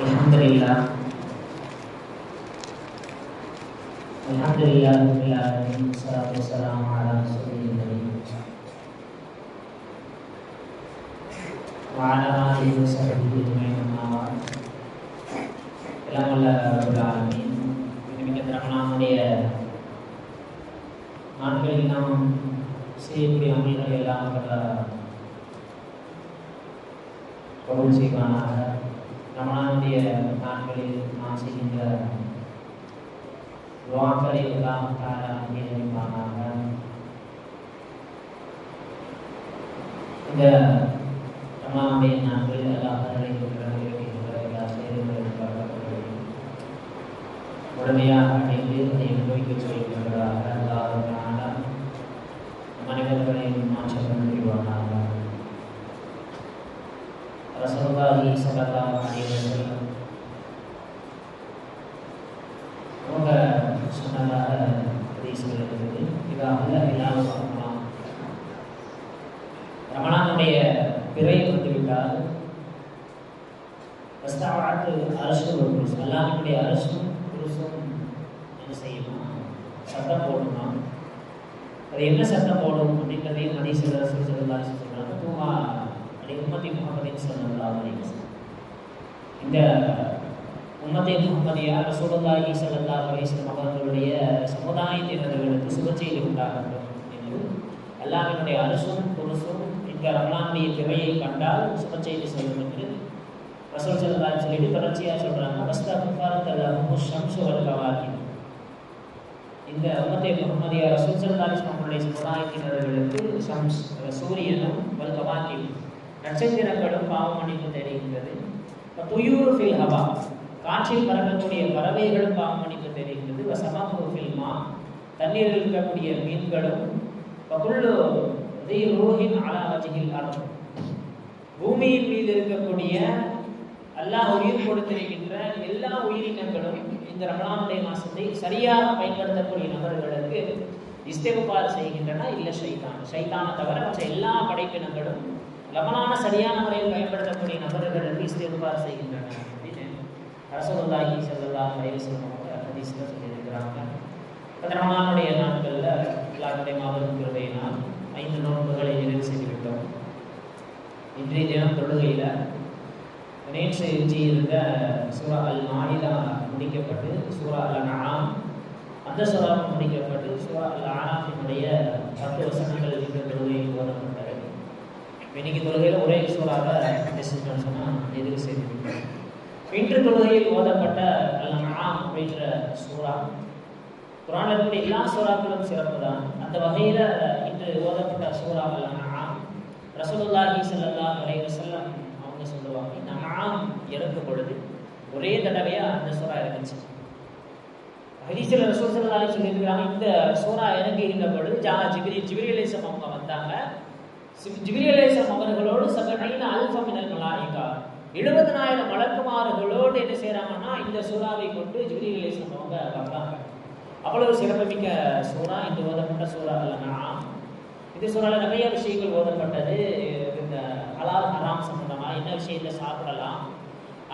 الحمد لله الحمد لله رب العالمين والصلاة والسلام على رسول الكريم وعلى آله وصحبه أجمعين أما بعد எல்லாம் வல்ல ரப்பல் ஆலமீன் மிக திறமனாமுடைய நாட்களில் நாம் செய்யக்கூடிய அமல்களை எல்லாம் வல்ல கபூல் செய்வானாக ரமணானுடைய நாட்களில் நாம் செய்கின்ற துவாக்களை எல்லாம் தாரா அங்கீகரிப்பானாக இந்த ரமணானுடைய நாட்களில் எல்லாம் நிறைவேற்றுகின்ற எல்லா செயல்களும் அடைந்து அதை அனுபவிக்க சொல்கின்றதாக அல்லாஹ் மனிதர்களை மாற்றம் புரிவானாக ரசூலுல்லாஹி ஸல்லல்லாஹு அலைஹி வஸல்லம் அவங்க சொன்னதாக ஹதீஸ்கள் இருக்குது இது அல்ல இல்லாம ரமலான் ரமலானுடைய பிறை வந்துவிட்டால் வஸ்தாவாத்து அரசு ஒரு அல்லாஹினுடைய அரசும் புருஷும் என்ன செய்யணும் சட்டம் போடுமா அது என்ன சட்டம் போடும் அப்படின்றதையும் ஹதீஸ்கள் அரசு ஸல்லல்லாஹு அலைஹி வஸல்லம் சொல்றாங்க தூமா உம்மத்தி இந்த உம்மத்தை முகமதியா ரசூலுல்லாஹி ஸல்லல்லாஹு அலைஹி அவர்களுடைய சமுதாயத்தினர்களுக்கு சுபச்செய்தி செய்தி உண்டாகட்டும் என்று அல்லாஹ்வினுடைய அரசும் புருஷும் இந்த ரமலானுடைய திரையை கண்டால் சுபச்செய்தி சொல்லும் என்று ரசூல் ஸல்லல்லாஹு சொல்லிட்டு தொடர்ச்சியாக சொல்கிறாங்க வஸ்தஃபாரத் லஹும் ஷம்ஸு இந்த உம்மத்தை முகமதியா ரசூல் ஸல்லல்லாஹு அவர்களுடைய சமுதாயத்தினர்களுக்கு ஷம்ஸ் சூரியனும் வல் நட்சத்திரங்களும் பாவம் மன்னிப்பு தெரிகின்றது. துயூர் ஃபில் ஹவா காற்றில் பறக்கக்கூடிய பறவைகளும் பாவம் தெரிகிறது தெரிகின்றது. ஃபில்மா மா தண்ணீரில் இருக்கக்கூடிய மீன்களும் பகுள்ளு ரூஹின் அலா வஜிஹில் பூமியின் மீது இருக்கக்கூடிய அல்லாஹ் உயிர் கொடுத்திருக்கின்ற எல்லா உயிரினங்களும் இந்த ரமலானுடைய மாசத்தை சரியாக பயன்படுத்தக்கூடிய நபர்களுக்கு இஸ்தெகுபார் செய்கின்றன. இல்லை சைதான் ஷைத்தானை தவிர மற்ற எல்லா படைப்பினங்களும் லபனான சரியான முறையில் பயன்படுத்தக்கூடிய நபர்களுக்கு இஸ்தெகுபார் செய்கின்றனர். அப்படின்னு ரசூலுல்லாஹி ஸல்லல்லாஹு அலைஹி வஸல்லம் அவங்க சொல்லியிருக்கிறாங்க. அந்த ரமலானுடைய நாட்களில் எல்லாருடைய மாபெரும் கிருபையினால் ஐந்து நோன்புகளை நிறைவு செய்துவிட்டோம். இன்றைய தினம் தொழுகையில் நேற்று எஞ்சி இருந்த சூரா அல் மாநிலா முடிக்கப்பட்டு சூரா அல் அனாம் அந்த சூறா முடிக்கப்பட்டு சூரா அல் ஆனாஃபினுடைய பத்து வசனங்கள் இருந்த தொழுகையில் ஓதப்பட்டது இன்னைக்கு தொழுகையில் ஒரே சூறாவை பேசிட்டோம்னு சொன்னால் எதிர்வு செய்து இன்று தொழுகையில் ஓதப்பட்ட அல் அப்படின்ற சூறா குரான் இருக்கக்கூடிய எல்லா சூறாக்களும் சிறப்பு தான். அந்த வகையில் இன்று ஓதப்பட்ட சூறா அல் அனாம் ரசூலுல்லாஹி ஸல்லல்லாஹு அலைஹி செல்லம் அவங்க சொல்லுவாங்க இந்த அனாம் இறக்கும் பொழுது ஒரே தடவையா அந்த சூறா இறங்குச்சு. ஹதீஸில் ரசூல் ஸல்லல்லாஹு சொல்லியிருக்கிறாங்க இந்த சூறா இறங்கி இருந்த பொழுது ஜா ஜிபிரி ஜிபிரி அலைஹிஸ்ஸலாம் அவங்க வந்தாங்க. ஜிபிரியலேசம் அவர்களோடு சபனைன அல்ஃப மினல் எழுபதனாயிரம் வழக்குமாறுகளோடு என்ன செய்கிறாங்கன்னா இந்த சூறாவை கொண்டு ஜிபிரியலேசம் அவங்க வர்றாங்க. அவ்வளவு சிறப்புமிக்க சூறா இந்த ஓதப்பட்ட சூறா இல்லைனா இந்த சூறாவில் நிறைய விஷயங்கள் ஓதப்பட்டது. இந்த ஹலால் ஹராம் சம்பந்தமாக என்ன விஷயத்தை சாப்பிடலாம்.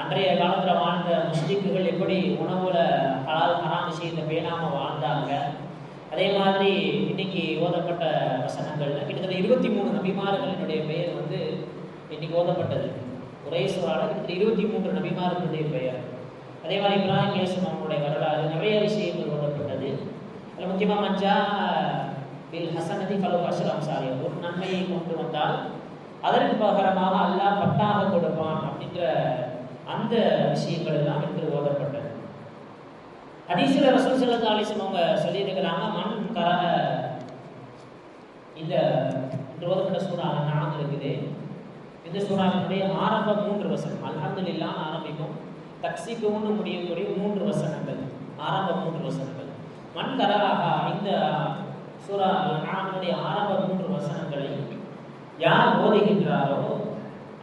அன்றைய காலத்தில் வாழ்ந்த முஸ்லீம்கள் எப்படி உணவுல ஹலால் ஹராம் விஷயத்தை பேணாமல் வாழ்ந்தாங்க. அதே மாதிரி இன்னைக்கு ஓதப்பட்ட வசனங்கள்ல கிட்டத்தட்ட இருபத்தி மூணு நபிமார்களினுடைய பெயர் வந்து இன்னைக்கு ஓதப்பட்டது. ஒரே சூறால கிட்டத்தட்ட இருபத்தி மூன்று நபிமார்களுடைய பெயர். அதே மாதிரி இப்ராஹிம் இயேசு அவங்களுடைய வரலாறு நிறைய விஷயங்கள் ஓதப்பட்டது. அதில் முக்கியமாக மஞ்சா பில் ஹசனதி ஃபலோ அஷ்ரம் சாரி ஒரு நன்மையை கொண்டு வந்தால் அதற்கு பகரமாக அல்லாஹ் பத்தாக கொடுப்பான் அப்படின்ற அந்த விஷயங்கள் எல்லாம் என்று ஓதப்பட்டது. ஹதீஸில் ரசூல் சல்லா அலிஸ்லம் அவங்க சொல்லியிருக்கிறாங்க மண் கர இந்த இன்று ஓதப்பட்ட சூறா இருக்குது இந்த சூறாவினுடைய ஆரம்ப மூன்று வசனம் அல்ஹம்துலில்லாஹ் ஆரம்பிக்கும் தக்சிக்குன்னு முடியக்கூடிய மூன்று வசனங்கள் ஆரம்ப மூன்று வசனங்கள். மண் கரராக இந்த சூறா நாமனுடைய ஆரம்ப மூன்று வசனங்களை யார் போதைகின்றாரோ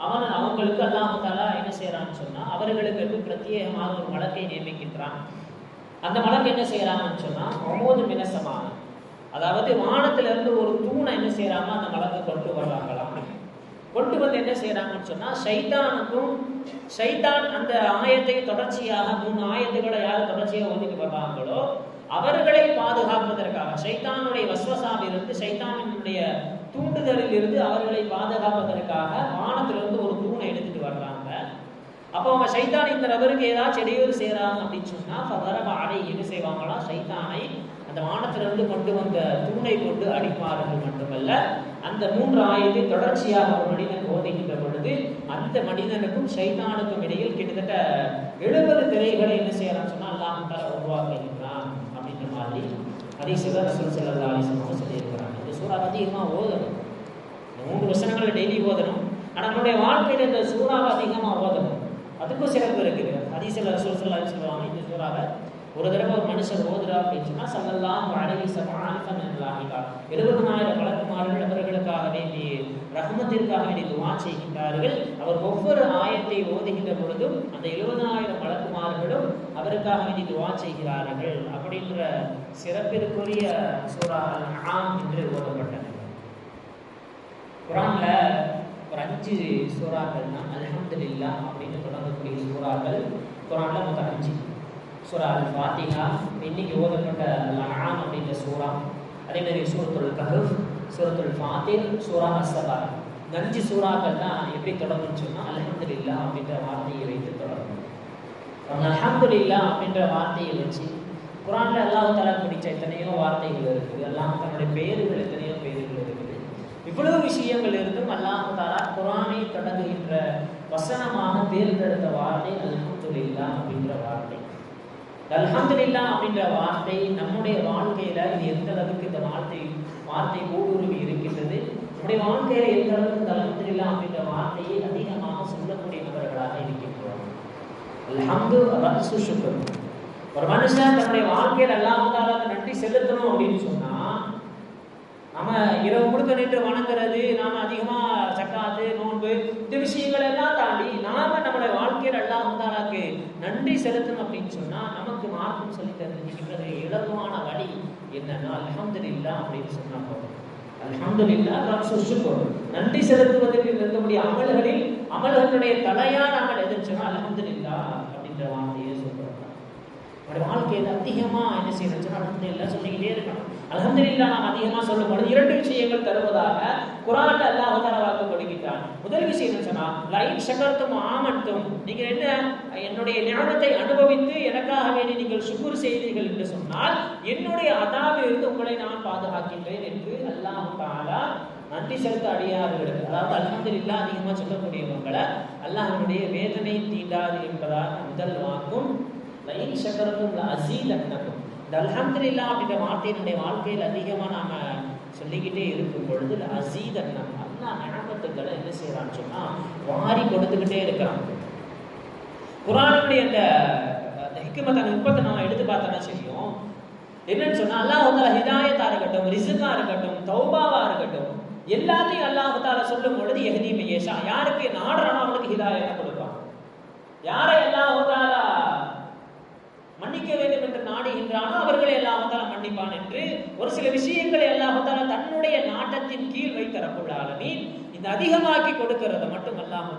அவன் அவங்களுக்கு அல்லாமத்தாலா என்ன செய்யறான்னு சொன்னா அவர்களுக்கு பிரத்யேகமாக ஒரு வழக்கை நியமிக்கின்றான். அந்த வழக்கு என்ன செய்யறாங்கன்னு சொன்னா ஒவ்வொரு மினசமான அதாவது வானத்துல இருந்து ஒரு தூணை என்ன செய்கிறாங்க அந்த வழக்கை கொண்டு வர்றாங்களாம். கொண்டு வந்து என்ன செய்யறாங்கன்னு சொன்னா சைத்தானுக்கும் சைத்தான் அந்த ஆயத்தை தொடர்ச்சியாக மூணு ஆயத்துக்களை யார் தொடர்ச்சியாக ஓதிட்டு வர்றாங்களோ அவர்களை பாதுகாப்பதற்காக சைத்தானுடைய வஸ்வசாவிலிருந்து சைத்தானினுடைய தூண்டுதலில் இருந்து அவர்களை பாதுகாப்பதற்காக வானத்திலிருந்து ஒரு அப்போ அவங்க சைத்தான் இந்த நபருக்கு ஏதாச்சும் இடையூறு செய்கிறாங்க அப்படின்னு சொன்னால் பதரப அடை என்ன செய்வாங்களா சைத்தானை அந்த வானத்திலிருந்து கொண்டு வந்த தூணை கொண்டு அடிப்பார்கள் மட்டுமல்ல அந்த மூன்று ஆயத்தை தொடர்ச்சியாக ஒரு மனிதன் ஓதுகின்ற பொழுது அந்த மனிதனுக்கும் சைத்தானுக்கும் இடையில் கிட்டத்தட்ட எழுபது திரைகளை என்ன செய்யறான்னு சொன்னால் அல்லாஹ் தர உருவாக்குகின்றான் அப்படின்ற மாதிரி ஹதீஸ்ல ரசூல் ஸல்லல்லாஹு அலைஹி சொல்லியிருக்கிறாங்க. இந்த சூறா அதிகமாக ஓதணும். இந்த மூன்று வசனங்களை டெய்லி ஓதணும். ஆனால் நம்மளுடைய வாழ்க்கையில் இந்த சூறாவை அதிகமாக ஓதணும். அதுக்கும் சிறப்பு இருக்குது. ஹதீஸ்ல ரசூல் ஸல்லல்லாஹு சொல்லுவாங்க இந்த சூறாவை ஒரு தடவை ஒரு மனுஷர் ஓதுறா அப்படின்னு சொன்னா சல்லல்லாஹு அலைஹி சபாலிஃபன் எழுபதனாயிரம் வழக்குமார்கள் அவர்களுக்காக வேண்டி ரஹமத்திற்காக வேண்டி துவா செய்கின்றார்கள். அவர் ஒவ்வொரு ஆயத்தை ஓதுகின்ற பொழுதும் அந்த எழுபதனாயிரம் வழக்குமார்களும் அவருக்காக வேண்டி துவா செய்கிறார்கள் அப்படின்ற சிறப்பிற்குரிய சூறா ஆம் என்று ஓதப்பட்டது. குரான்ல ஒரு அஞ்சு சூறாக்கள் தான் அல்ஹம்துலில்லா அப்படின்னு தொடங்கக்கூடிய சூறாக்கள் குரான்ல மொத்தம் அஞ்சு சூரா அல் ஃபாத்திஹா இன்னைக்கு ஓதப்பட்ட அல் அப்படின்ற சூறா. அதே மாதிரி சூரத்துல் கஹஃப் சூரத்துல் ஃபாத்திர் சூரா அசபா இந்த அஞ்சு சூறாக்கள் தான் எப்படி தொடங்குன்னு சொன்னா இல்லா அப்படின்ற வார்த்தையை வைத்து தொடங்கும் அந்த இல்லா அப்படின்ற வார்த்தையை வச்சு குரான்ல அல்லாஹ் தலா பிடிச்ச எத்தனையோ வார்த்தைகள் இருக்குது. அல்லாஹ் தன்னுடைய பெயர்கள் எத்தனையோ பெயர்கள் இருக்குது. இவ்வளவு விஷயங்கள் இருந்தும் அல்லாஹ் தாலா குரானை தொடங்குகின்ற வசனமாக தேர்ந்தெடுத்த வார்த்தை அல்ஹம்துல்லா அப்படின்ற வார்த்தை. அல்ஹம்துல்லா அப்படின்ற வார்த்தை நம்முடைய வாழ்க்கையில இது எந்த அளவுக்கு இந்த வார்த்தை வார்த்தை ஊடுருவி இருக்கின்றது நம்முடைய வாழ்க்கையில எந்த அளவுக்கு இந்த அல்ஹம்துல்லா அப்படின்ற வார்த்தையை அதிகமாக சொல்லக்கூடிய நபர்களாக இருக்கின்றோம். அல்ஹம்து ரஹ்சு ஷுக்ர். ஒரு மனுஷன் தன்னுடைய வாழ்க்கையில் அல்லாஹ் நன்றி செலுத்தணும் அப்படின்னு சொன்னா இரவு முழுக்க நின்று வணங்குறது நாம அதிகமா சக்காத்து நோன்பு இந்த விஷயங்கள் எல்லாம் தாண்டி நாம நம்மளோட வாழ்க்கையில் எல்லாம் வந்தாலாக்கு நன்றி செலுத்தணும் அப்படின்னு சொன்னா நமக்கு மார்க்கம் சொல்லி தந்திருக்கின்றது இலகுவான வழி என்னன்னா அல்ஹம்துலில்லாஹ் அப்படின்னு சொன்னா போதும். அல்ஹம்துலில்லாஹ் நாம் ஷுக்ர் நன்றி செலுத்துவதற்கு இருக்கக்கூடிய அமல்களில் அமல்களுடைய தலையா அமல் எதுன்னு சொன்னா அல்ஹம்துலில்லாஹ் அப்படின்ற வார்த்தையை சொல்றோம். நம்மளுடைய வாழ்க்கையில் அதிகமா என்ன செய்யணும் சொன்னா அல்ஹம்துலில்லாஹ் சொல்லிக்கிட்டே இருக்கணும். அலமதுல்லா நாம் அதிகமாக சொல்லும் பொழுது இரண்டு விஷயங்கள் தருவதாக குரான் அல்லாஹ் தஆலா வாக்கு கொடுக்கிறான் முதல் விஷயம் சொன்னா லைன் ஷக்கர்த்தும் ஆமன்தும். நீங்கள் என்ன என்னுடைய ஞானத்தை அனுபவித்து எனக்காக வேண்டி நீங்கள் சுகுர் செய்தீர்கள் என்று சொன்னால் என்னுடைய அதாவிலிருந்து உங்களை நான் பாதுகாக்கின்றேன் என்று அல்லாஹ் தாலா நன்றி செலுத்த அடியார்களுக்கு அதாவது அலமதுல்லா அதிகமாக சொல்லக்கூடியவங்களை அல்லாஹனுடைய வேதனை தீண்டாது என்பதாக முதல் வாக்கும் லைன் ஷக்கரத்தும் அசீதன்னக்கும் இந்த அல்ஹம்துலில்லாஹ் அப்படின்ற வார்த்தையினுடைய வாழ்க்கையில் அதிகமாக நாம சொல்லிக்கிட்டே இருக்கும் பொழுது அசீதன்னம். அல்லாஹ் ஞாபகத்துக்களை என்ன செய்யறான்னு சொன்னா வாரி கொடுத்துக்கிட்டே இருக்கிறான். குரானுடைய அந்த ஹிக்குமத் அந்த நுட்பத்தை நம்ம எடுத்து பார்த்தோம்னா செய்யும் என்னன்னு சொன்னா அல்லாஹ் தாலா ஹிதாயத்தா இருக்கட்டும் ரிசுக்காக இருக்கட்டும் தௌபாவா இருக்கட்டும் எல்லாத்தையும் அல்லாஹால சொல்லும் பொழுது எஹதி மையேஷா யாருக்கு நாடுறானோ அவனுக்கு ஹிதாயத்தை கொடுப்பான். யாரை எல்லா தாலா மன்னிக்க வேண்டும் என்று நாடுகின்றானோ அவர்களை எல்லாம் மன்னிப்பான் என்று ஒரு சில விஷயங்களை எல்லாம் தன்னுடைய நாட்டத்தின் கீழ் வைத்த ரப்புல் இந்த அதிகமாக்கி கொடுக்கிறத மட்டும் அல்லாஹ்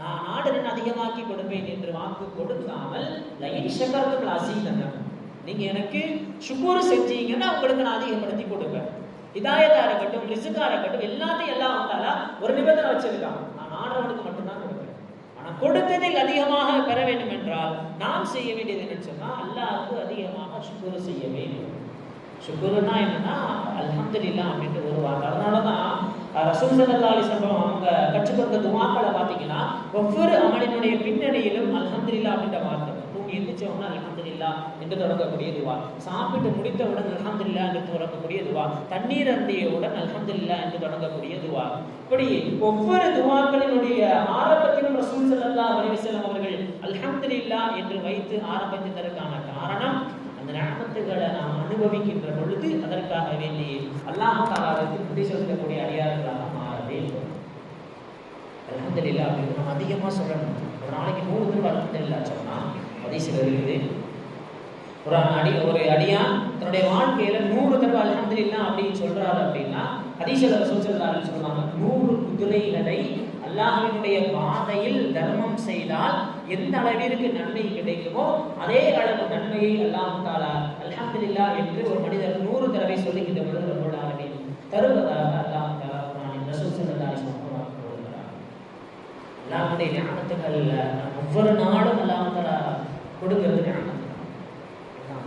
நான் நாடுடன் அதிகமாக்கி கொடுப்பேன் என்று வாக்கு கொடுக்காமல் லைன் ஷக்கரத்தும் நீங்க எனக்கு சுக்கூர் செஞ்சீங்கன்னா உங்களுக்கு நான் அதிகப்படுத்தி கொடுப்பேன். இதாயத்தா இருக்கட்டும் ரிசுக்கா இருக்கட்டும் எல்லாத்தையும் எல்லாம் வந்தாலா ஒரு நிபந்தனை வச்சிருக்கான். நான் ஆடுறவனுக்கு மட்டும் கொடுத்ததில் அதிகமாக பெற வேண்டும் என்றால் நாம் செய்ய வேண்டியது என்னன்னு சொன்னால் அல்லாவுக்கு அதிகமாக சுக்குரு செய்ய வேண்டும். சுக்குருன்னா என்னன்னா அல்ஹம்துலில்லாஹ் அப்படின்ற ஒரு வார்த்தை அதனால தான் ரசூல் ஸல்லல்லாஹு சம்பவம் அவங்க கற்றுக்கொண்ட கொடுத்த பார்த்தீங்கன்னா ஒவ்வொரு அமலினுடைய பின்னணியிலும் அல்ஹம்துலில்லாஹ் அப்படின்ற வார்த்தை தூங்கி அலமதுல்லா என்று தொடங்கக்கூடிய துவா. சாப்பிட்டு முடித்தவுடன் அலமதுல்லா என்று தொடங்கக்கூடிய துவா. தண்ணீர் அருந்தியவுடன் அலமதுல்லா என்று தொடங்கக்கூடிய துவா. இப்படி ஒவ்வொரு துவாக்களினுடைய ஆரம்பத்திலும் ரசூல் ஸல்லல்லாஹு அலைஹி அவர்கள் அலமதுல்லா என்று வைத்து ஆரம்பித்ததற்கான காரணம் அந்த ஞாபகத்துகளை நாம் அனுபவிக்கின்ற பொழுது அதற்காக வேண்டி அல்லாஹ் தாலாவிற்கு நன்றி செலுத்தக்கூடிய அடியார்களாக மாறவே அலமதுல்லா அப்படின்னு நம்ம அதிகமாக சொல்லணும். ஒரு நாளைக்கு மூணு தடவை அலமதுல்லா சொன்னா ஹதீஸில் இருக்குது. ஒரு அடி ஒரு அடியான் தன்னுடைய வாழ்க்கையில நூறு தடவை அல்ஹம்துலில்லாஹ் அப்படின்னு சொல்றாரு அப்படின்னா ஹதீஷல ரசூல் சொல்லுவாங்க நூறு குதிரைகளை அல்லாஹினுடைய பாதையில் தர்மம் செய்தால் எந்த அளவிற்கு நன்மை கிடைக்குமோ அதே அளவு நன்மையை அல்லாஹ் தாலா இல்லா என்று ஒரு மனிதர் நூறு தடவை சொல்லுகின்ற பொழுது ரப்பல் அளவில் தருவதாக அல்லாஹ் தாலா குர்ஆனில் ரசூல் ஸல்லல்லாஹு அலைஹி வஸல்லம் ஒவ்வொரு நாளும் அல்லாஹ் தாலா கொடுங்கிறது ஞானம்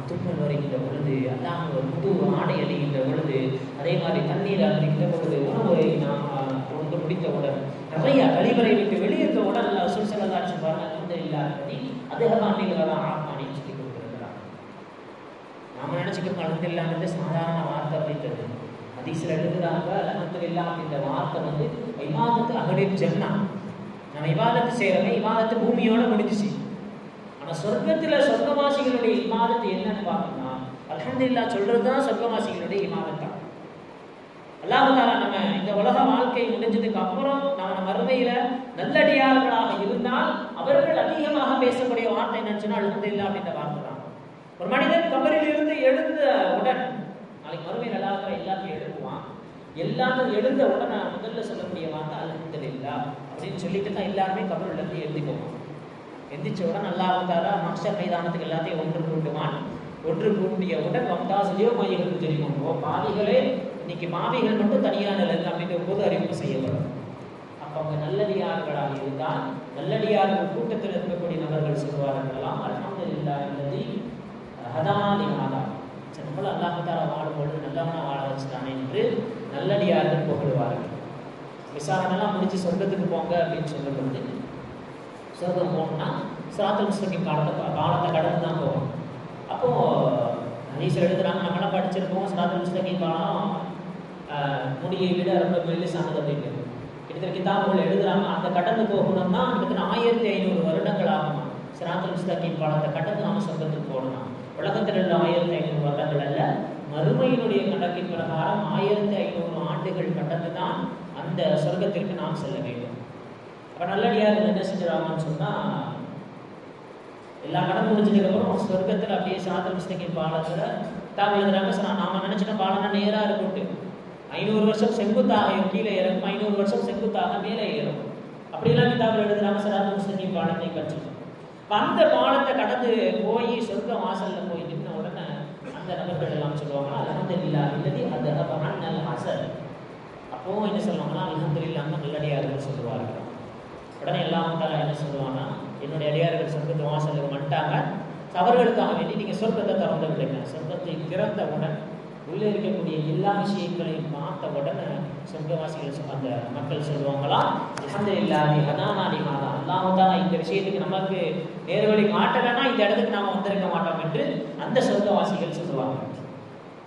தும்மல் வருகின்ற பொழுது அல்லாஹ் புது ஆடை அணிகின்ற பொழுது அதே மாதிரி தண்ணீர் அணிகின்ற பொழுது உணவை நாம் உணர்ந்து முடித்தவுடன் நிறைய கழிவறை விட்டு வெளியேற்றவுடன் அல்லா ரசூல் பாருங்கள் அலைஹி இல்லாதபடி அதிகமாக நீங்கள் ஆத்மானி சொல்லி கொடுக்கிறார் நாம நினைச்சுக்கிறோம் அல்ஹம்துலில்லாஹ் இல்லாமல் சாதாரண வார்த்தை அப்படின்றது. ஹதீஸ்ல எழுதுறாங்க அல்ஹம்துலில்லாஹ் அப்படின்ற வார்த்தை வந்து இபாதத்து அகடில் ஜன்னா. நம்ம இபாதத்து செய்கிறவங்க இபாதத்து பூமியோட முடிஞ்சிச்சு. ஆனா சொர்க்கத்தில் சொர்க்கவாசிகளுடைய இமாதத்து என்னன்னு பார்த்தோம்னா சொல்கிறது தான் சொர்க்கவாசிகளுடைய இமாதத்தா. அல்லாஹால நம்ம இந்த உலக வாழ்க்கை முடிஞ்சதுக்கு அப்புறம் நம்ம மறுமையில நல்லடியார்களாக இருந்தால் அவர்கள் அதிகமாக பேசக்கூடிய வார்த்தை என்னன்னு அலமதுல்லா அப்படின்ற வார்த்தை தான். ஒரு மனிதன் கபரில் இருந்து எழுந்த உடன் நாளைக்கு மறுமையில் நல்லா எல்லாத்தையும் எழுப்புவான். எல்லாத்தையும் எழுந்த உடனே முதல்ல சொல்லக்கூடிய வார்த்தை அலமதுல்லா அப்படின்னு சொல்லிட்டு தான் எல்லாருமே கபரில் இருந்து எழுதி போவான் எந்திரிச்ச உடன் அல்லாஹ் தாரா மக்சர் மைதானத்துக்கு எல்லாத்தையும் ஒன்று கூட்டுவான். ஒன்று கூட்டிய உடன் வம்தாசிலியோ மையங்களுக்கு தெரியும்? ஓ பாவிகளே இன்னைக்கு பாவிகள் மட்டும் தனியாக நிலங்க அப்படின்ற போது அறிவிப்பு செய்யப்படும். அப்போ அவங்க நல்லடியார்களாக இருந்தால் நல்லடியார்கள் கூட்டத்தில் இருக்கக்கூடிய நபர்கள் சொல்வார்களாம் இல்லா என்பது ஹதானி மாதா சரி நம்மள அல்லாஹ் வாழும்பொழுது நல்லவனா வாழ வச்சுட்டானே என்று நல்லடியார்கள் புகழ்வார்கள். விசாரணைலாம் முடிச்சு சொர்க்கத்துக்கு போங்க அப்படின்னு சொல்லும் பொழுது சொர்க்கம் போகணும்னா சிராத்தல் முஸ்லிம் காலத்தை காலத்தை கடந்து தான் போகும் அப்போது ஹதீஸில் எழுதுறாங்க நம்மளாம் படிச்சிருப்போம் சிராத்தல் முஸ்லிம் காலம் முடியை விட ரொம்ப மெல்லிசானது அப்படின்னு. கிட்டத்தட்ட கிதாபுகள் எழுதுறாங்க அந்த கடந்து போகணும்னா கிட்டத்தட்ட ஆயிரத்தி ஐநூறு வருடங்கள் ஆகும். சிராத்தல் முஸ்லிம் காலத்தை கடந்து நாம சொர்க்கத்துக்கு போகணும் உலகத்தில் உள்ள ஆயிரத்தி ஐநூறு வருடங்கள் அல்ல மறுமையினுடைய கணக்கின் பிரகாரம் ஆயிரத்தி ஐநூறு ஆண்டுகள் கடந்து தான் அந்த சொர்க்கத்திற்கு நாம் செல்ல வேண்டும். அப்போ நல்லடியார் என்ன செஞ்சிடறாங்கன்னு சொன்னால் எல்லா கடன் முடிஞ்சதுக்கப்புறம் சொர்க்கத்தில் அப்படியே சாதல் புஸ்தகின் பாலத்தில் தாங்க எழுதுறாங்க. சார் நாம நினச்சிட்ட பாலம்னா நேராக இருக்கும்ட்டு ஐநூறு வருஷம் செங்குத்தாக கீழே இறக்கும் ஐநூறு வருஷம் செங்குத்தாக மேலே ஏறும். அப்படிலாம் கிதாபில் எழுதுறாங்க. சராத முஸ்லிம் பாலத்தை கற்றுக்கணும் அந்த பாலத்தை கடந்து போய் சொர்க்க வாசல்ல போய் நின்ன உடனே அந்த நபர்கள் எல்லாம் சொல்லுவாங்க அலமதுல்லா இல்லதி அது அண்ணல் அசர் அப்போ என்ன சொல்லுவாங்கன்னா அலமதுல்லா நல்லடியார்கள் சொல்லுவார்கள். உடனே எல்லாம் தாலா என்ன சொல்லுவாங்கன்னா என்னுடைய அடியார்கள் சொர்க்கத்து வாசலுக்கு வந்துட்டாங்க. அவர்களுக்காக வேண்டி நீங்கள் சொர்க்கத்தை திறந்து விடுங்க. சொர்க்கத்தை திறந்தவுடன் உள்ளே இருக்கக்கூடிய எல்லா விஷயங்களையும் பார்த்த உடனே சொர்க்கவாசிகள் அந்த மக்கள் சொல்லுவாங்களா அஹமது இல்லாதி ஹதானாதி மாதா அல்லாஹ் இந்த விஷயத்துக்கு நமக்கு நேர்வழி காட்டலைன்னா இந்த இடத்துக்கு நாம் வந்திருக்க மாட்டோம் என்று அந்த சொர்க்கவாசிகள் சொல்லுவாங்க.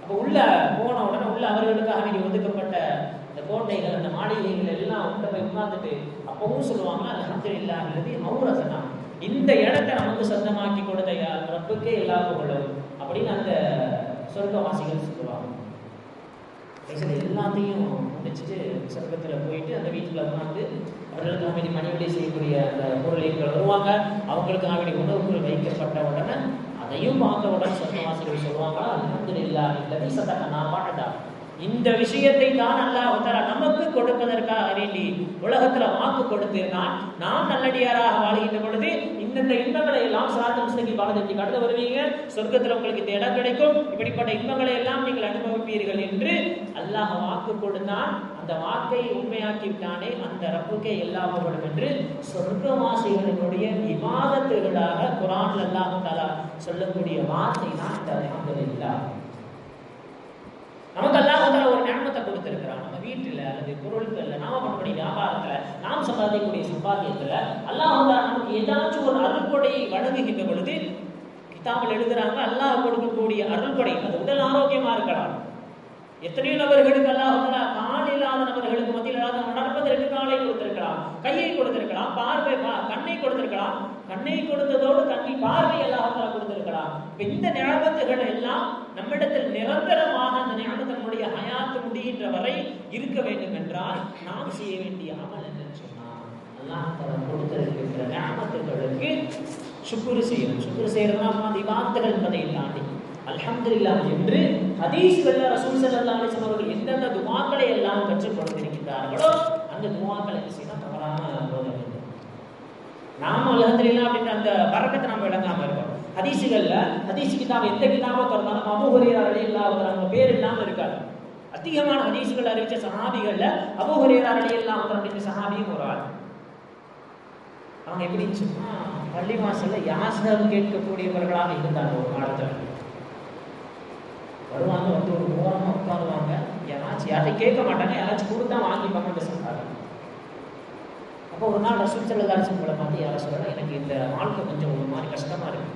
அப்போ உள்ள போன உடனே உள்ள அவர்களுக்காக வேண்டி ஒதுக்கப்பட்ட இந்த கோட்டைகள் அந்த மாளிகைகள் எல்லாம் உள்ள போய் உட்கார்ந்துட்டு அப்பவும் சொல்லுவாங்க அலமது இல்லாங்கிறது மௌரசனா இந்த இடத்தை நமக்கு சொந்தமாக்கி கொடுத்த ரப்புக்கே இல்லாத உள்ளது அப்படின்னு அந்த சொர்க்கவாசிகள் சொல்லுவாங்க. கடைசியில் எல்லாத்தையும் முடிச்சுட்டு சொர்க்கத்தில் போயிட்டு அந்த வீட்டில் உட்காந்து அவர்களுக்கு வேண்டி மணிவிடை செய்யக்கூடிய அந்த பொருளைகள் வருவாங்க. அவங்களுக்கு வேண்டி உணவுகள் வைக்கப்பட்ட உடனே அதையும் பார்த்த உடனே சொர்க்கவாசிகள் சொல்லுவாங்க அல்ஹம்துலில்லாஹ் இல்லதி சதக நான் பாட்டதா இந்த விஷயத்தை தான் அல்லாஹ் வந்தாரா? நமக்கு கொடுப்பதற்காக வேண்டி உலகத்துல வாக்கு கொடுத்திருந்தான். நாம் நல்லடியாராக வாழ்கின்ற பொழுது இந்தந்த இன்பங்களை எல்லாம் சார்ந்த முஸ்லிம் பாலத்தை கடந்து வருவீங்க. சொர்க்கத்துல உங்களுக்கு இந்த இடம் கிடைக்கும். இப்படிப்பட்ட இன்பங்களை எல்லாம் நீங்கள் அனுபவிப்பீர்கள் என்று அல்லாஹ் வாக்கு கொடுத்தான். அந்த வாக்கை உண்மையாக்கி விட்டானே அந்த ரப்புக்கே எல்லாம் வரும் என்று சொர்க்கவாசிகளினுடைய விவாதத்துகளாக குரான் அல்லாஹ் தலா சொல்லக்கூடிய வார்த்தை தான் இந்த அல்ஹம்துலில்லாஹ் நமக்கு அல்லாஹால ஒரு ஞானத்தை கொடுத்திருக்கிறான் நம்ம வீட்டில் அல்லது பொருட்கள்ல நாம பண்ணக்கூடிய வியாபாரத்துல நாம் சம்பாதிக்கக்கூடிய சம்பாத்தியத்துல அல்லாஹால நமக்கு ஏதாச்சும் ஒரு அருள்கொடையை வழங்குகின்ற பொழுது கிதாபில் எழுதுறாங்க அல்லாஹ் கொடுக்கக்கூடிய அருள்கொடை அது உடல் ஆரோக்கியமா இருக்கலாம். எத்தனையோ நபர்களுக்கு அல்லாஹால கால் இல்லாத நபர்களுக்கு மத்தியில் இல்லாத நடப்பதற்கு காலை கொடுத்திருக்கலாம் கையை கொடுத்திருக்கலாம் பார்வை பா- கண்ணை கொடுத்திருக்கலாம். கண்ணை கொடுத்ததோடு கண்ணி பார்வை அல்லாஹால கொடுத்திருக்கலாம். இந்த நியமத்துகள் எல்லாம் நம்மிடத்தில் நிரந்தரமாக அந்த ஞாபகத்தினுடைய ஹயாத்து முடிகின்ற வரை இருக்க வேண்டும் என்றால் நாம் செய்ய வேண்டிய அமல் என்னன்னு சொன்னால் அல்லாஹால கொடுத்திருக்கின்ற நியமத்துகளுக்கு சுக்குரு செய்யணும். சுக்குரு செய்யறதுனா அந்த வார்த்தைகள் என்பதை தாண்டி. அல்ஹம்துலில்லாஹ் என்று ஹதீஸ்கள்ல ரசூல் ஸல்லல்லாஹு அலைஹி அவர்கள் எந்தெந்த துஆக்களை எல்லாம் கற்றுக் கொடுத்திருக்கிறார்களோ அந்த துஆக்களை என்ன செய்யணும் தவறாம நாம அல்ஹம்துலில்லாஹ் அப்படின்ற அந்த வரக்கத்தை நம்ம விளங்காம இருக்கோம் ஹதீசுகள்ல ஹதீசு கிதாப் எந்த கிதாபை திறந்தாலும் அபூ அலி இல்லாத அவங்க பேர் இல்லாம இருக்காது. அதிகமான ஹதீசுகள் அறிவிச்ச சஹாபிகள்ல அபூ அலி ரலியல்லாஹு அப்படின்ற சஹாபியும் ஒரு ஆள். அவங்க எப்படின்னு சொன்னா பள்ளி வாசல்ல யாசகம் கேட்கக்கூடியவர்களாக இருந்தாங்க ஒரு காலத்துல. வருவாங்க வந்து ஒரு ஓரமா உட்காருவாங்க. யாராச்சும் யாரையும் கேட்க மாட்டாங்க யாராச்சும் கொடுத்தா வாங்கிப்பாங்க சொன்னாங்க அப்போ ஒரு நாள் ரசூல் செல்லதாரி உங்களை பார்த்து யாரை சொல்லலாம் எனக்கு இந்த வாழ்க்கை கொஞ்சம் ஒரு மாதிரி கஷ்டமாக இருக்கு.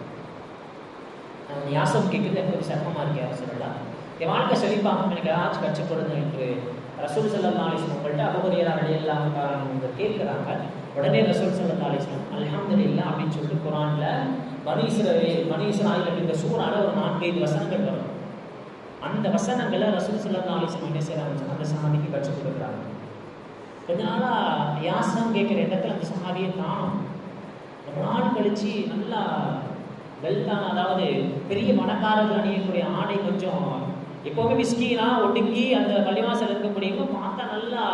நான் யாசம் கேட்குறது எனக்கு ஒரு சிரமமாக இருக்கு யாரை சொல்லலாம் என் வாழ்க்கை செழிப்பாக எனக்கு ஏதாச்சும் கற்றுக் என்று ரசூல் சல்லா அலிஸ்லாம் உங்கள்கிட்ட அபகரியரா அடையலாம் அவங்க கேட்குறாங்க உடனே ரசூல் சல்லா அலிஸ்லாம் இல்லை அப்படின்னு சொல்லிட்டு குரான்ல பனீஸ்வரே பனீஸ்வராயில் அப்படிங்கிற சூறால ஒரு நான்கைந்து வசனங்கள் வரும். அந்த வசனங்களை ரசூல் சல்லா அலிஸ்லாம் என்ன செய்யறாங்க அந்த சாமிக்கு கற்றுக் கொடுக்குறாங்க. கொஞ்ச நாளா யாசனம் கேட்குற இடத்துல அந்த சமாதியை காணும். ரொம்ப நாள் கழிச்சு நல்லா வெல்தான் அதாவது பெரிய பணக்காரர்கள் அணியக்கூடிய ஆடை கொஞ்சம் எப்போவுமே மிஸ்கீனா ஒடுங்கி அந்த பள்ளிவாசல் இருக்கக்கூடியவங்க பார்த்தா நல்லா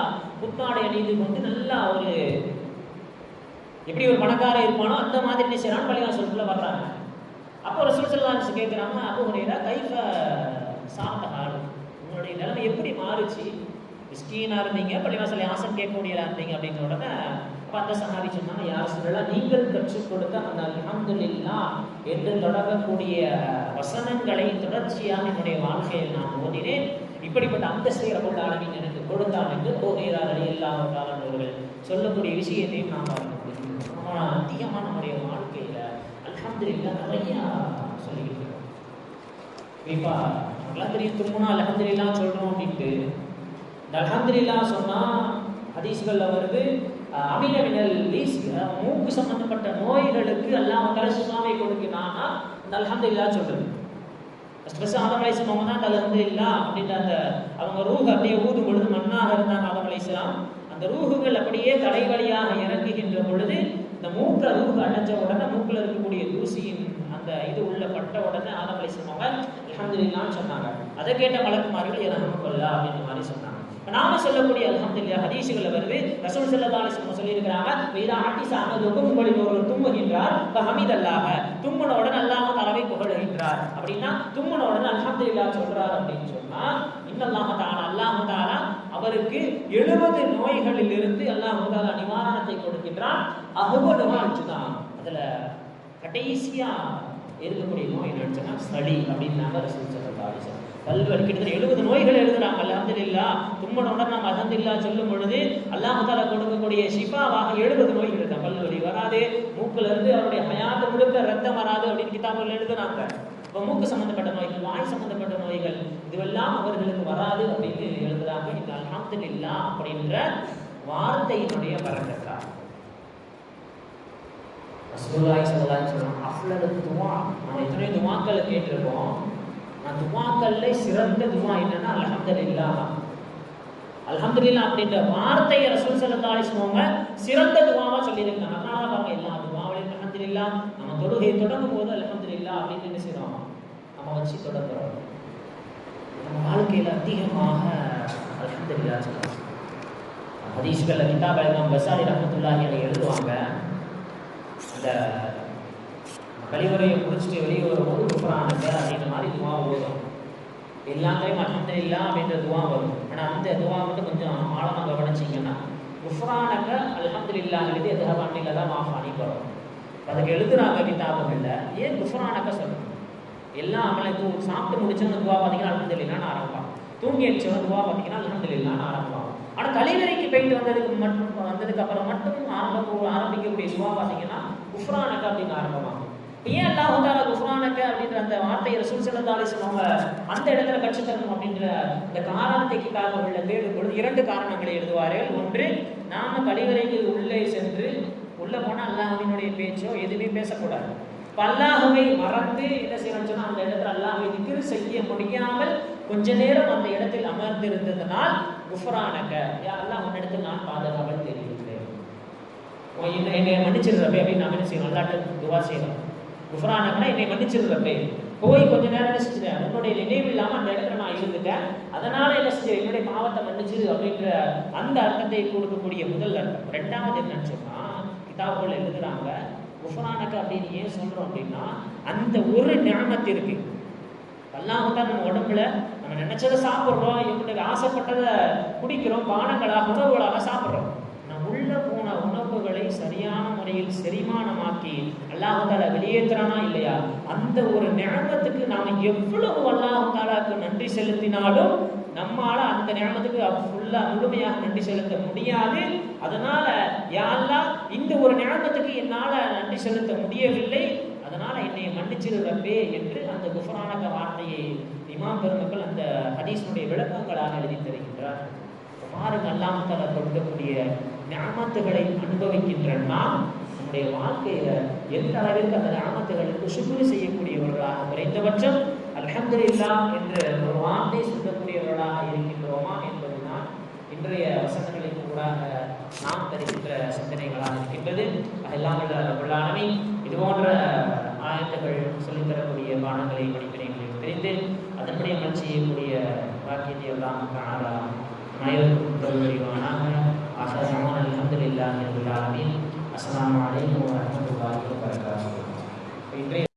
புத்தாடை அணிந்து கொண்டு நல்லா ஒரு எப்படி ஒரு பணக்காரன் இருப்பானோ அந்த மாதிரி என்ன செய்யறாங்க பள்ளிவாசலுக்குள்ள வர்றாங்க. அப்போ ஒரு சுற்றுலாச்சு கேட்குறாங்க அப்போ ஒரு கைஃப சாப்பிட்ட ஆடு உங்களுடைய நிலைமை எப்படி மாறுச்சு? மிஸ்கீனாக இருந்தீங்க பள்ளிவாசல் யாசம் கேட்கக்கூடியதாக இருந்தீங்க அப்படின்ற உடனே அப்போ அந்த சஹாபி சொன்னாங்க. யார் சொல்லலாம் நீங்கள் கற்றுக் கொடுத்த அந்த அல்ஹம்துலில்லா என்று தொடங்கக்கூடிய வசனங்களை தொடர்ச்சியாக என்னுடைய வாழ்க்கையில் நான் ஓதினேன். இப்படிப்பட்ட அந்தஸ்தை ரபுல் அளவில் எனக்கு கொடுத்தான் என்று ஓரேரார் அலி அவர்கள். சொல்லக்கூடிய விஷயத்தையும் நாம் பார்க்க முடியும் ஆனால் அதிகமாக நம்முடைய வாழ்க்கையில் அல்ஹம்துலில்லா நிறையா சொல்லிக்கிட்டு இருக்கோம் இப்போ நல்லா தெரியும் தும்முனா அலமதுல்லாம் சொல்கிறோம் அப்படின்ட்டு. இந்த சொன்னால் ஹதீஸ்களில் வருது அஹ், லீஸ் மூக்கு சம்பந்தப்பட்ட நோய்களுக்கு எல்லாம் தலை சுகாமை கொடுக்கிறான்னா இந்த அல்ஹம்துலில்லா சொல்றது. ஃபர்ஸ்ட் ஃபர்ஸ்ட் ஆதம் அலைஹிஸ்ஸலாம் அவங்க தான் அந்த அல்ஹம்துலில்லா அப்படின்ற அந்த அவங்க ரூஹ் அப்படியே ஊதும் பொழுது மண்ணாக இருந்தாங்க ஆதம் அலைஹிஸ்ஸலாம் அந்த ரூஹுகள் அப்படியே தலை வழியாக இறங்குகின்ற பொழுது இந்த மூக்கில் ரூஹ் அடைஞ்ச உடனே மூக்கில் இருக்கக்கூடிய தூசியின் அந்த இது உள்ள பட்ட உடனே ஆதம் அலைஹிஸ்ஸலாம் அவங்க அல்ஹம்துலில்லான்னு சொன்னாங்க. அதை கேட்ட மலக்குமார்கள் இரஹமுக்கல்லா அப்படின்ற மாதிரி சொன்னாங்க. நாம சொல்லக்கூடிய அலமதுல்லா ஹதீஸுகள்ல வருது ரசூல் ஸல்லல்லாஹு அலைஹி சொல்லியிருக்கிறாங்க இதா ஆட்டிசா அமதுக்கும் உங்களில் ஒருவர் தும்முகின்றார் ஹமீத் அல்லாஹ உடனே அல்லாஹ் தஆலாவை புகழுகின்றார். அப்படின்னா தும்முன அலமதுல்லா சொல்றார் அப்படின்னு சொன்னா இன்னல்லாஹ் தானா அல்லாம தானா அவருக்கு எழுபது நோய்களில் இருந்து அல்லாஹ் தஆலா நிவாரணத்தை கொடுக்கின்றான். அஹ்வனுமா தான் அதுல கடைசியா இருக்கக்கூடிய நோய் என்னன்னு சளி அப்படின்னாங்க ரசூல் ஸல்லல்லாஹு அலைஹி வஸல்லம் பல்வலி கிட்டத்தட்ட எழுபது நோய்கள் எழுதுறாங்க. அல்ஹம்துலில்லா. தும்மன நாம் நம்ம சொல்லும் பொழுது அல்லாமத்தால கொடுக்கக்கூடிய ஷிஃபாவாக எழுபது நோய்கள் இருக்கு? பல்வலி வராது. மூக்குல இருந்து அவருடைய ஹயாத்து முழுக்க ரத்தம் வராது அப்படின்னு கிதாபுகள் எழுதுறாங்க. இப்போ மூக்கு சம்பந்தப்பட்ட நோய்கள் வாய் சம்பந்தப்பட்ட நோய்கள் இதுவெல்லாம் அவர்களுக்கு வராது அப்படின்னு எழுதுறாங்க. இந்த அல்ஹம்துலில்லா அப்படின்ற வார்த்தையினுடைய வரக்கத்தா ரசூலுல்லாஹி ஸல்லல்லாஹு அலைஹி வஸல்லம் துவா நம்ம எத்தனையோ துவாக்களை கேட்டிருக்கோம். துவாக்கள்ல சிறந்த துவா என்னன்னா அலமதுல்லா அலமதுல்லா அப்படின்ற வார்த்தையை ரசூல் ஸல்லல்லாஹு அலைஹி சிறந்த துவாவா சொல்லியிருக்காங்க. அதனால பாருங்க எல்லா துவாவிலையும் அலமதுல்லா நம்ம தொழுகை தொடங்கும் போது அலமதுல்லா அப்படின்னு என்ன செய்யறோம் நம்ம வச்சு தொடங்குறோம். நம்ம வாழ்க்கையில் அதிகமாக அலமதுல்லா சொல்லலாம் ஹதீஷ்கள் கிதாப் இமாம் பசாரி ரஹமத்துல்லாஹி அலைஹி எழுதுவாங்க. அந்த கழிவறையை முடிச்சுட்டு வெளியே வரும்போது குஃபரானுக்கு அப்படின்ற மாதிரி துவா ஓடும். எல்லாத்தையும் அல்ஹம்துலில்லாஹ் அப்படின்ற துவா வரும். ஆனால் அந்த துவா மட்டும் கொஞ்சம் ஆழமாக கவனிச்சிங்கன்னா குஃபரானக்க அல்ஹம்துலில்லாஹ் எழுதி எதுஹப் அன்னில தான் மாஃப் வரும் அதுக்கு எழுதுறாங்க இல்லை. ஏன் குஃபரானக்க சொல்லணும் எல்லா அமலுக்கும் சாப்பிட்டு முடிச்சவங்க துவா பார்த்தீங்கன்னா அலமது இல்லான்னு ஆரம்பிப்பான் தூங்கி அடிச்சவங்க துவா பார்த்தீங்கன்னா அலுவந்தில் இல்லான்னு ஆரம்பிப்பான் ஆனால் கழிவறைக்கு போயிட்டு வந்ததுக்கு மட்டும் வந்ததுக்கு அப்புறம் மட்டும் ஆரம்ப ஆரம்பிக்கக்கூடிய துவா பார்த்தீங்கன்னா குஃப்ரானக்க அப்படின்னு ஆரம்பமாகும் ஏன் அல்லாஹ் தாலா குஃப்ரானக்க அப்படின்ற அந்த வார்த்தையை ரசூல் ஸல்லல்லாஹு சொன்னவங்க அந்த இடத்துல கற்றுத் அப்படின்ற இந்த காரணத்தைக்காக உள்ள தேடும் பொழுது இரண்டு காரணங்களை எழுதுவார்கள். ஒன்று நாம கழிவறைக்கு உள்ளே சென்று உள்ளே போனால் அல்லாஹ்வினுடைய பேச்சோ எதுவுமே பேசக்கூடாது. இப்ப அல்லாஹுவை மறந்து என்ன செய்யணும்னு சொன்னால் அந்த இடத்துல அல்லாஹுவை திக்ரு செய்ய முடியாமல் கொஞ்ச நேரம் அந்த இடத்தில் அமர்ந்திருந்ததனால் குஃபரானக்க யா அல்லாஹ் உன்னிடத்தில் நான் பாதுகாவல் தெரிவிக்கிறேன். என்னை என்னை மன்னிச்சிருந்தப்பே அப்படின்னு நாம் என்ன செய்யணும்? அல்லாட்ட துவா செய்யணும். குஃபரானக்கனா என்னை மன்னிச்சிருந்தப்பே போய் கொஞ்ச நேரம் என்ன செஞ்சுட்டேன் உன்னுடைய நினைவு இல்லாமல் அந்த இடத்துல நான் இருந்துட்டேன். அதனால என்ன செஞ்சேன்? என்னுடைய பாவத்தை மன்னிச்சு அப்படின்ற அந்த அர்த்தத்தை கொடுக்கக்கூடிய முதல் அர்த்தம். ரெண்டாவது என்னன்னு சொன்னால் கிதாபுகள் எழுதுறாங்க குஃபரானக்கு அப்படின்னு ஏன் சொல்கிறோம் அப்படின்னா அந்த ஒரு ஞானத்திற்கு அல்லாஹ் தான் நம்ம உடம்புல நம்ம நினைச்சதை சாப்பிட்றோம் எங்களுக்கு ஆசைப்பட்டதை குடிக்கிறோம் பானங்களாக உணவுகளாக சாப்பிட்றோம் நான் உள்ள போன உணவுகளை சரியான முறையில் செரிமானமாக்கி அல்லாஹால வெளியேற்றுறானா இல்லையா? அந்த ஒரு ஞாபகத்துக்கு நாம எவ்வளவு அல்லாஹாலாவுக்கு நன்றி செலுத்தினாலும் நம்மால அந்த ஞாபகத்துக்கு ஃபுல்லா முழுமையாக நன்றி செலுத்த முடியாது. அதனால யாரெல்லாம் இந்த ஒரு ஞாபகத்துக்கு என்னால நன்றி செலுத்த முடியவில்லை. அதனால என்னை மன்னிச்சிரு ரப்பே என்று அந்த குஃபரானக வார்த்தையை இமாம் பெருமக்கள் அந்த ஹதீஸனுடைய விளக்கங்களாக எழுதி தருகின்றார் பாருங்க அல்லாஹ் தஆலா கொடுக்கக்கூடிய ஞாமத்துகளை அனுபவிக்கின்ற நாம் நம்முடைய வாழ்க்கையில எந்த அளவிற்கு அந்த ஞாமத்துகளுக்கு சுக்குரு செய்யக்கூடியவர்களாக குறைந்தபட்சம் அலமது இல்லா என்று ஒரு வார்த்தை சொல்லக்கூடியவர்களாக இருக்கின்றோமா என்பதுதான் இன்றைய வசனங்களின் கூடாக நாம் தருகின்ற சிந்தனைகளாக இருக்கின்றது. அதெல்லாம் உள்ளானவை இது போன்ற ஆயத்துகள் சொல்லித்தரக்கூடிய பாடங்களை படிப்பினைகளில் தெரிந்து அதன்படி அமல் செய்யக்கூடிய வாக்கியத்தை எல்லாம் காணலாம் அனைவருக்கும் புரிவானாக ஆசாசமான அலமதுல்லாஹி ரபில் ஆலமீன். அஸ்ஸலாமு அலைக்கும் வரஹ்மத்துல்லாஹி வபரகாத்துஹு இன்றைய